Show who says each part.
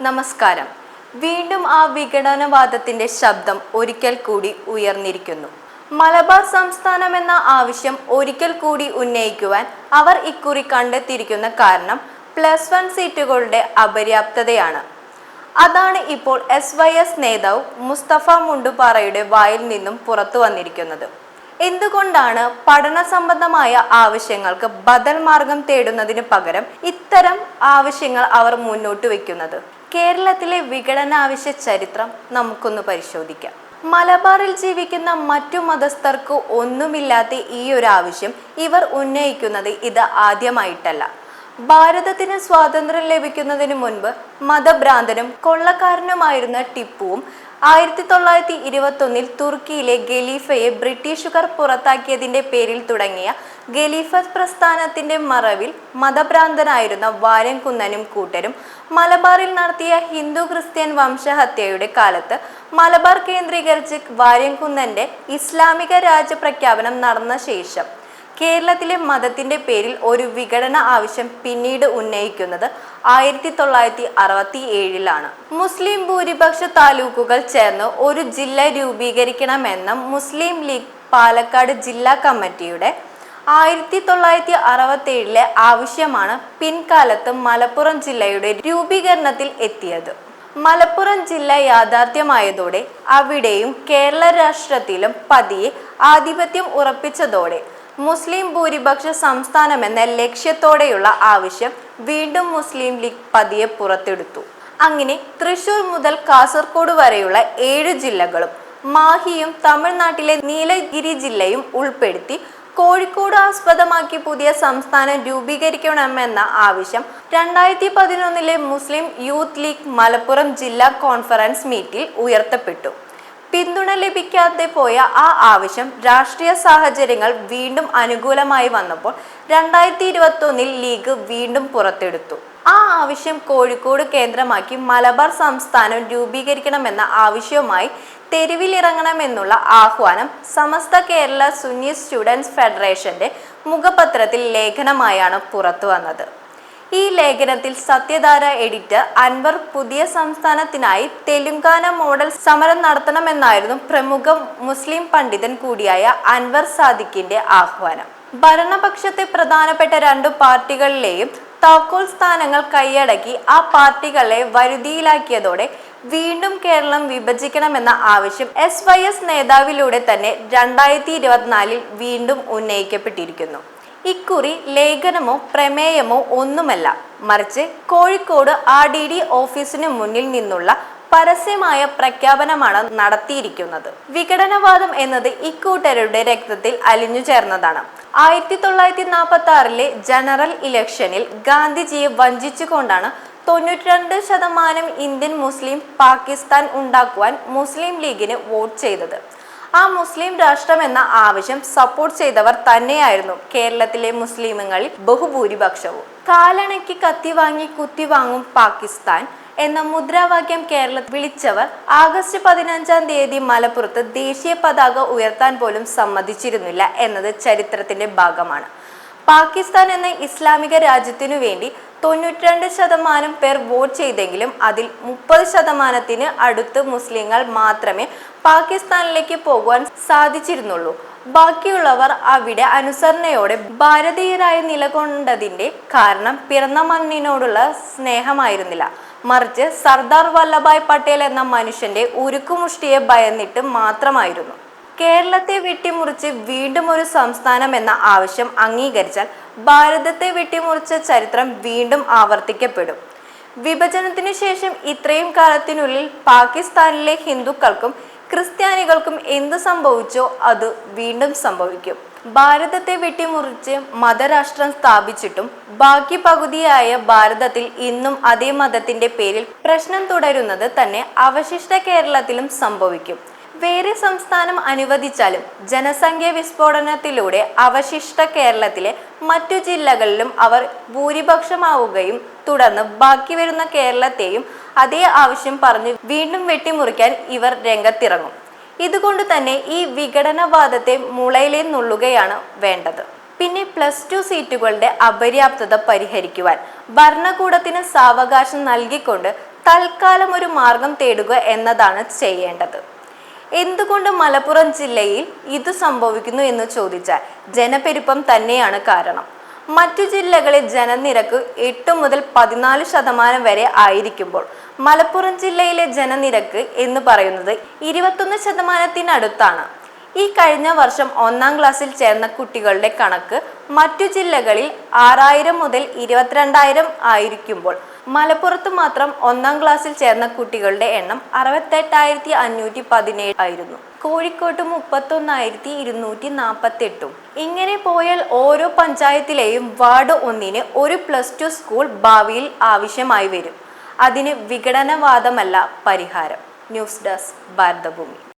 Speaker 1: നമസ്കാരം. വീണ്ടും ആ വിഘടനവാദത്തിന്റെ ശബ്ദം ഒരിക്കൽ കൂടി ഉയർന്നിരിക്കുന്നു. മലബാർ സംസ്ഥാനം എന്ന ആവശ്യം ഒരിക്കൽ കൂടി ഉന്നയിക്കുവാൻ അവർ ഇക്കുറി കണ്ടെത്തിയിരിക്കുന്ന കാരണം പ്ലസ് വൺ സീറ്റുകളുടെ അപര്യാപ്തതയാണ്. അതാണ് ഇപ്പോൾ എസ് വൈ എസ് നേതാവ് മുസ്തഫ മുണ്ടുപാറയുടെ വായിൽ നിന്നും പുറത്തു വന്നിരിക്കുന്നത്. എന്തുകൊണ്ടാണ് പഠന സംബന്ധമായ ആവശ്യങ്ങൾക്ക് ബദൽ മാർഗം തേടുന്നതിന് പകരം ഇത്തരം ആവശ്യങ്ങൾ അവർ മുന്നോട്ട് വെക്കുന്നത് കേരളത്തിലെ വിഘടനാവശ്യ ചരിത്രം നമുക്കൊന്ന് പരിശോധിക്കാം. മലബാറിൽ ജീവിക്കുന്ന മറ്റു മതസ്ഥർക്ക് ഒന്നുമില്ലാത്ത ഈ ഒരു ആവശ്യം ഇവർ ഉന്നയിക്കുന്നത് ഇത് ആദ്യമായിട്ടല്ല. ഭാരതത്തിന് സ്വാതന്ത്ര്യം ലഭിക്കുന്നതിന് മുൻപ് മതഭ്രാന്തനും കൊള്ളക്കാരനുമായിരുന്ന ടിപ്പുവും ആയിരത്തി തൊള്ളായിരത്തി ഇരുപത്തൊന്നിൽ തുർക്കിയിലെ ഖലീഫയെ ബ്രിട്ടീഷുകാർ പുറത്താക്കിയതിന്റെ പേരിൽ തുടങ്ങിയ ഖലീഫ പ്രസ്ഥാനത്തിന്റെ മറവിൽ മതഭ്രാന്തനായിരുന്ന വാരൻകുന്നനും കൂട്ടരും മലബാറിൽ നടത്തിയ ഹിന്ദു ക്രിസ്ത്യൻ വംശഹത്യയുടെ കാലത്ത് മലബാർ കേന്ദ്രീകരിച്ച് വാര്യംകുന്നന്റെ ഇസ്ലാമിക രാജ്യപ്രഖ്യാപനം നടന്ന ശേഷം കേരളത്തിലെ മതത്തിന്റെ പേരിൽ ഒരു വിഘടന ആവശ്യം പിന്നീട് ഉന്നയിക്കുന്നത് ആയിരത്തി തൊള്ളായിരത്തി അറുപത്തി ഏഴിലാണ് മുസ്ലിം ഭൂരിപക്ഷ താലൂക്കുകൾ ചേർന്ന് ഒരു ജില്ല രൂപീകരിക്കണമെന്ന മുസ്ലിം ലീഗ് പാലക്കാട് ജില്ലാ കമ്മിറ്റിയുടെ ആയിരത്തി തൊള്ളായിരത്തി അറുപത്തി ഏഴിലെ ആവശ്യമാണ് പിൻകാലത്ത് മലപ്പുറം ജില്ലയുടെ രൂപീകരണത്തിൽ എത്തിയത്. മലപ്പുറം ജില്ല യാഥാർത്ഥ്യമായതോടെ അവിടെയും കേരള രാഷ്ട്രത്തിലും പതിയെ ആധിപത്യം ഉറപ്പിച്ചതോടെ മുസ്ലിം ഭൂരിപക്ഷ സംസ്ഥാനമെന്ന ലക്ഷ്യത്തോടെയുള്ള ആവശ്യം വീണ്ടും മുസ്ലിം ലീഗ് പതിയെ പുറത്തെടുത്തു. അങ്ങനെ തൃശൂർ മുതൽ കാസർഗോഡ് വരെയുള്ള ഏഴ് ജില്ലകളും മാഹിയും തമിഴ്നാട്ടിലെ നീലഗിരി ജില്ലയും ഉൾപ്പെടുത്തി കോഴിക്കോട് ആസ്പദമാക്കി പുതിയ സംസ്ഥാനം രൂപീകരിക്കണമെന്ന ആവശ്യം രണ്ടായിരത്തി പതിനൊന്നിലെ മുസ്ലിം യൂത്ത് ലീഗ് മലപ്പുറം ജില്ലാ കോൺഫറൻസ് മീറ്റിൽ ഉയർത്തപ്പെട്ടു. പിന്തുണ ലഭിക്കാതെ പോയ ആ ആവശ്യം രാഷ്ട്രീയ സാഹചര്യങ്ങൾ വീണ്ടും അനുകൂലമായി വന്നപ്പോൾ രണ്ടായിരത്തി ഇരുപത്തൊന്നിൽ ലീഗ് വീണ്ടും പുറത്തെടുത്തു. ആ ആവശ്യം കോഴിക്കോട് കേന്ദ്രമാക്കി മലബാർ സംസ്ഥാനം രൂപീകരിക്കണമെന്ന ആവശ്യവുമായി തെരുവിലിറങ്ങണമെന്നുള്ള ആഹ്വാനം സമസ്ത കേരള സുന്നി സ്റ്റുഡൻസ് ഫെഡറേഷന്റെ മുഖപത്രത്തിൽ ലേഖനമായാണ് പുറത്തു വന്നത് ഈ ലേഖനത്തിൽ സത്യധാര എഡിറ്റർ അൻവർ പുതിയ സംസ്ഥാനത്തിനായി തെലുങ്കാന മോഡൽ സമരം നടത്തണമെന്നായിരുന്നു പ്രമുഖ മുസ്ലിം പണ്ഡിതൻ കൂടിയായ അൻവർ സാദിഖിന്റെ ആഹ്വാനം. ഭരണപക്ഷത്തെ പ്രധാനപ്പെട്ട രണ്ടു പാർട്ടികളിലെയും താക്കോൽ സ്ഥാനങ്ങൾ കൈയടക്കി ആ പാർട്ടികളെ വരുതിയിലാക്കിയതോടെ വീണ്ടും കേരളം വിഭജിക്കണമെന്ന ആവശ്യം എസ് വൈ എസ് നേതാവിലൂടെ തന്നെ രണ്ടായിരത്തി ഇരുപത്തിനാലിൽ വീണ്ടും ഉന്നയിക്കപ്പെട്ടിരിക്കുന്നു. ഇക്കുറി ലേഖനമോ പ്രമേയമോ ഒന്നുമല്ല. മറിച്ച് കോഴിക്കോട് ആർ ഡി ഡി ഓഫീസിന് മുന്നിൽ നിന്നുള്ള പരസ്യമായ പ്രഖ്യാപനമാണ് നടത്തിയിരിക്കുന്നത്. വിഘടനവാദം എന്നത് ഇക്കൂട്ടരുടെ രക്തത്തിൽ അലിഞ്ഞു ചേർന്നതാണ്. ആയിരത്തി തൊള്ളായിരത്തി നാൽപ്പത്തി ആറിലെ ജനറൽ ഇലക്ഷനിൽ ഗാന്ധിജിയെ വഞ്ചിച്ചുകൊണ്ടാണ് തൊണ്ണൂറ്റിരണ്ട് ശതമാനം ഇന്ത്യൻ മുസ്ലിം പാകിസ്ഥാൻ ഉണ്ടാക്കുവാൻ മുസ്ലിം ലീഗിന് വോട്ട് ചെയ്തത്. ആ മുസ്ലിം രാഷ്ട്രം എന്ന ആവശ്യം സപ്പോർട്ട് ചെയ്തവർ തന്നെയായിരുന്നു കേരളത്തിലെ മുസ്ലിമുകളിൽ ബഹുഭൂരിപക്ഷവും. കാലണയ്ക്ക് കത്തി വാങ്ങി കുത്തി വാങ്ങും പാകിസ്ഥാൻ എന്ന മുദ്രാവാക്യം കേരളത്തിൽ വിളിച്ചവർ ആഗസ്റ്റ് പതിനഞ്ചാം തീയതി മലപ്പുറത്ത് ദേശീയ പതാക ഉയർത്താൻ പോലും സമ്മതിച്ചിരുന്നില്ല എന്നത് ചരിത്രത്തിന്റെ ഭാഗമാണ്. പാകിസ്ഥാൻ എന്ന ഇസ്ലാമിക രാജ്യത്തിനു വേണ്ടി തൊണ്ണൂറ്റിരണ്ട് ശതമാനം പേർ വോട്ട് ചെയ്തെങ്കിലും അതിൽ മുപ്പത് ശതമാനത്തിന് അടുത്ത് മുസ്ലിങ്ങൾ മാത്രമേ പാകിസ്ഥാനിലേക്ക് പോകുവാൻ സാധിച്ചിരുന്നുള്ളൂ. ബാക്കിയുള്ളവർ അവിടെ അനുസരണയോടെ ഭാരതീയരായി നിലകൊണ്ടതിന്റെ കാരണം പിറന്ന മണ്ണിനോടുള്ള സ്നേഹമായിരുന്നില്ല. മറിച്ച് സർദാർ വല്ലഭായ് പട്ടേൽ എന്ന മനുഷ്യന്റെ ഉരുക്കുമുഷ്ടിയെ ഭയന്നിട്ട് മാത്രമായിരുന്നു. കേരളത്തെ വെട്ടിമുറിച്ച് വീണ്ടും ഒരു സംസ്ഥാനം എന്ന ആവശ്യം അംഗീകരിച്ചാൽ ഭാരതത്തെ വെട്ടിമുറിച്ച ചരിത്രം വീണ്ടും ആവർത്തിക്കപ്പെടും. വിഭജനത്തിനു ശേഷം ഇത്രയും കാലത്തിനുള്ളിൽ പാകിസ്ഥാനിലെ ഹിന്ദുക്കൾക്കും ക്രിസ്ത്യാനികൾക്കും എന്ത് സംഭവിച്ചോ അത് വീണ്ടും സംഭവിക്കും. ഭാരതത്തെ വെട്ടിമുറിച്ച് മതരാഷ്ട്രം സ്ഥാപിച്ചിട്ടും ബാക്കി പകുതിയായ ഭാരതത്തിൽ ഇന്നും അതേ മതത്തിന്റെ പേരിൽ പ്രശ്നം തുടരുന്നത് തന്നെ അവശിഷ്ട കേരളത്തിലും സംഭവിക്കും. വേറെ സംസ്ഥാനം അനുവദിച്ചാലും ജനസംഖ്യ വിസ്ഫോടനത്തിലൂടെ അവശിഷ്ട കേരളത്തിലെ മറ്റു ജില്ലകളിലും അവർ ഭൂരിപക്ഷമാവുകയും തുടർന്ന് ബാക്കി വരുന്ന കേരളത്തെയും അതേ ആവശ്യം പറഞ്ഞ് വീണ്ടും വെട്ടിമുറിക്കാൻ ഇവർ രംഗത്തിറങ്ങും. ഇതുകൊണ്ട് തന്നെ ഈ വിഘടനവാദത്തെ മുളയിലെ നുള്ളുകയാണ് വേണ്ടത്. പിന്നെ പ്ലസ് ടു സീറ്റുകളുടെ അപര്യാപ്തത പരിഹരിക്കുവാൻ ഭരണകൂടത്തിന് സാവകാശം നൽകിക്കൊണ്ട് തൽക്കാലം ഒരു മാർഗം തേടുക എന്നതാണ് ചെയ്യേണ്ടത്. എന്തുകൊണ്ട് മലപ്പുറം ജില്ലയിൽ ഇത് സംഭവിക്കുന്നു എന്ന് ചോദിച്ചാൽ ജനപ്പെരുപ്പം തന്നെയാണ് കാരണം. മറ്റു ജില്ലകളിൽ ജനനിരക്ക് എട്ട് മുതൽ പതിനാല് ശതമാനം വരെ ആയിരിക്കുമ്പോൾ മലപ്പുറം ജില്ലയിലെ ജനനിരക്ക് എന്ന് പറയുന്നത് ഇരുപത്തൊന്ന് ശതമാനത്തിനടുത്താണ്. ഈ കഴിഞ്ഞ വർഷം ഒന്നാം ക്ലാസ്സിൽ ചേർന്ന കുട്ടികളുടെ കണക്ക് മറ്റു ജില്ലകളിൽ ആറായിരം മുതൽ ഇരുപത്തിരണ്ടായിരം ആയിരിക്കുമ്പോൾ മലപ്പുറത്ത് മാത്രം ഒന്നാം ക്ലാസ്സിൽ ചേർന്ന കുട്ടികളുടെ എണ്ണം അറുപത്തെട്ടായിരത്തി അഞ്ഞൂറ്റി പതിനേഴ് ആയിരുന്നു. കോഴിക്കോട്ട് മുപ്പത്തൊന്നായിരത്തി ഇരുന്നൂറ്റി നാൽപ്പത്തി എട്ടും ഇങ്ങനെ പോയാൽ ഓരോ പഞ്ചായത്തിലെയും വാർഡ് ഒന്നിന് ഒരു പ്ലസ് ടു സ്കൂൾ ഭാവിയിൽ ആവശ്യമായി വരും. അതിന് വിഘടനവാദമല്ല പരിഹാരം. News desk Bharatabhumi.